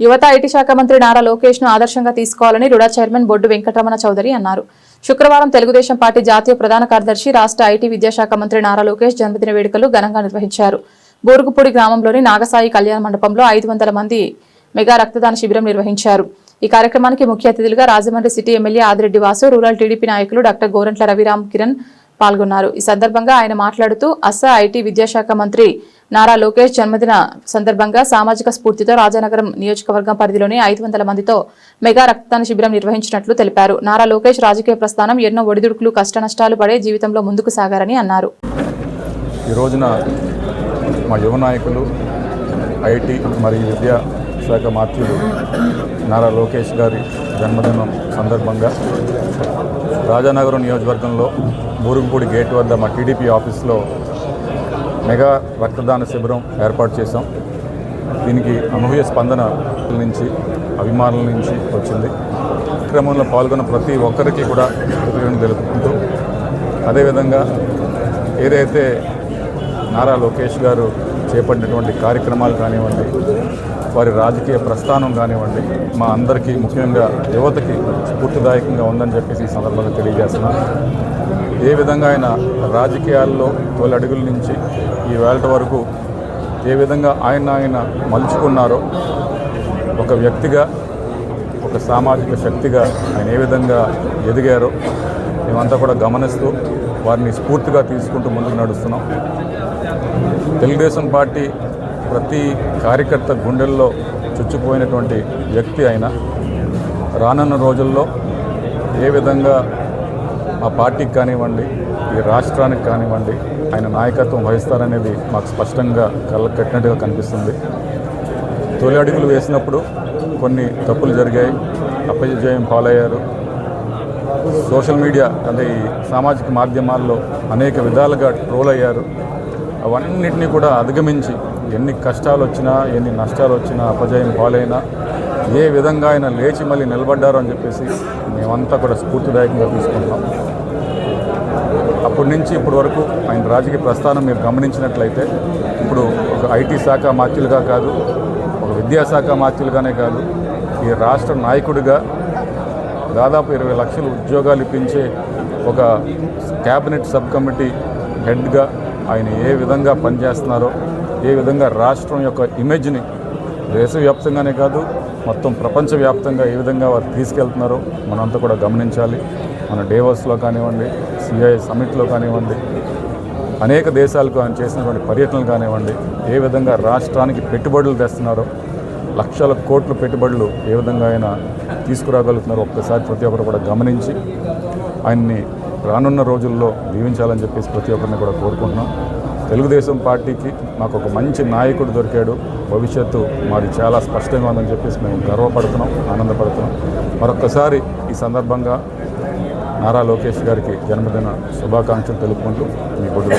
యువత ఐటీ శాఖ మంత్రి నారా లోకేష్ను ఆదర్శంగా తీసుకోవాలని రుడా చైర్మన్ బొడ్డు వెంకటరమణ చౌదరి అన్నారు. శుక్రవారం తెలుగుదేశం పార్టీ జాతీయ ప్రధాన కార్యదర్శి రాష్ట్ర ఐటీ విద్యాశాఖ మంత్రి నారా లోకేష్ జన్మదిన వేడుకలు ఘనంగా నిర్వహించారు. బూరుగుపూడి గ్రామంలోని నాగసాయి కళ్యాణ మండపంలో ఐదు వందల మంది మెగా రక్తదాన శిబిరం నిర్వహించారు. ఈ కార్యక్రమానికి ముఖ్య అతిథులుగా Rajahmundry city MLA Adireddy Vasu rural TDP నాయకులు డాక్టర్ గోరంట్ల రవిరామ్ కిరణ్ పాల్గొన్నారు. ఈ సందర్భంగా ఆయన మాట్లాడుతూ అస్సా ఐటీ విద్యాశాఖ మంత్రి నారా లోకేష్ జన్మదిన సందర్భంగా సామాజిక స్ఫూర్తితో రాజానగరం నియోజకవర్గం పరిధిలోని ఐదు వందల మందితో మెగా రక్తదాన శిబిరం నిర్వహించినట్లు తెలిపారు. నారా లోకేష్ రాజకీయ ప్రస్థానం ఎన్నో ఒడిదుడుకులు కష్టనష్టాలు పడే జీవితంలో ముందుకు సాగారని అన్నారు. ఈ రోజున మా యువ నాయకులు ఐటీ మరియు విద్యా శాఖ మాత్యులు నారా లోకేష్ గారి జన్మదినం సందర్భంగా రాజానగరం నియోజకవర్గంలో బూరుగుపూడి గేట్ వద్ద మా టీడీపీ ఆఫీస్లో మెగా రక్తదాన శిబిరం ఏర్పాటు చేశాం. దీనికి అనూహ్య స్పందన నుంచి అభిమానుల నుంచి వచ్చింది. క్రమంలో పాల్గొన్న ప్రతి ఒక్కరికి కూడా కృతజ్ఞతలు తెలుపుకుంటూ అదేవిధంగా ఏదైతే నారా లోకేష్ గారు చేపట్టినటువంటి కార్యక్రమాలు కానివ్వండి వారి రాజకీయ ప్రస్థానం కానివ్వండి మా అందరికీ ముఖ్యంగా యువతకి స్ఫూర్తిదాయకంగా ఉందని చెప్పేసి ఈ సందర్భంగా తెలియజేస్తున్నాను ఏ విధంగా ఆయన రాజకీయాల్లో తొలి అడుగుల నుంచి ఈ వేళ వరకు ఏ విధంగా ఆయన ఆయన మలుచుకున్నారో ఒక వ్యక్తిగా ఒక సామాజిక శక్తిగా ఆయన ఏ విధంగా ఎదిగారో మేమంతా కూడా గమనిస్తూ వారిని స్ఫూర్తిగా తీసుకుంటూ ముందుకు నడుస్తున్నాం. తెలుగుదేశం పార్టీ ప్రతి కార్యకర్త గుండెల్లో చుచ్చిపోయినటువంటి వ్యక్తి ఆయన రానున్న రోజుల్లో ఏ విధంగా ఆ పార్టీకి కానివ్వండి ఈ రాష్ట్రానికి కానివ్వండి ఆయన నాయకత్వం వహిస్తారనేది మాకు స్పష్టంగా కళ్ళ కట్టినట్టుగా కనిపిస్తుంది. తొలి అడుగులు వేసినప్పుడు కొన్ని తప్పులు జరిగాయి. అపజయం పాలయ్యారు. సోషల్ మీడియా అంటే ఈ సామాజిక మాధ్యమాల్లో అనేక విధాలుగా ట్రోల్ అయ్యారు. అవన్నిటినీ కూడా అధిగమించి ఎన్ని కష్టాలు వచ్చినా ఎన్ని నష్టాలు వచ్చినా అపజయం పాలైనా ఏ విధంగా ఆయన లేచి మళ్ళీ నిలబడ్డారు అని చెప్పేసి మేమంతా కూడా స్ఫూర్తిదాయకంగా తీసుకుంటున్నాం. అప్పటి నుంచి ఇప్పటి వరకు ఆయన రాజకీయ ప్రస్థానం మీరు గమనించినట్లయితే ఇప్పుడు ఒక ఐటీ శాఖ మాత్యులుగా కాదు ఒక విద్యాశాఖ మాత్యులుగానే కాదు ఈ రాష్ట్ర నాయకుడిగా దాదాపు ఇరవై లక్షల ఉద్యోగాలు ఇప్పించే ఒక క్యాబినెట్ సబ్ కమిటీ హెడ్గా ఆయన ఏ విధంగా పనిచేస్తున్నారో ఏ విధంగా రాష్ట్రం యొక్క ఇమేజ్ని దేశవ్యాప్తంగానే కాదు మొత్తం ప్రపంచవ్యాప్తంగా ఏ విధంగా వారు తీసుకెళ్తున్నారో మనంతా కూడా గమనించాలి. మన డేవస్లో కానివ్వండి సిఐ సమిట్లో కానివ్వండి అనేక దేశాలకు ఆయన చేసినటువంటి పర్యటనలు కానివ్వండి ఏ విధంగా రాష్ట్రానికి పెట్టుబడులు తెస్తున్నారో లక్షల కోట్ల పెట్టుబడులు ఏ విధంగా ఆయన తీసుకురాగలుగుతున్నారో ఒక్కసారి ప్రతి ఒక్కరు కూడా గమనించి ఆయన్ని రానున్న రోజుల్లో దీవించాలని చెప్పేసి ప్రతి ఒక్కరిని కూడా కోరుకుంటున్నాం. తెలుగుదేశం పార్టీకి మాకు ఒక మంచి నాయకుడు దొరికాడు. భవిష్యత్తు మాది చాలా స్పష్టంగా ఉందని చెప్పేసి మేము గర్వపడుతున్నాం ఆనందపడుతున్నాం. మరొక్కసారి ఈ సందర్భంగా నారా లోకేష్ గారికి జన్మదిన శుభాకాంక్షలు తెలుపుకుంటూ మీ బొడ్డు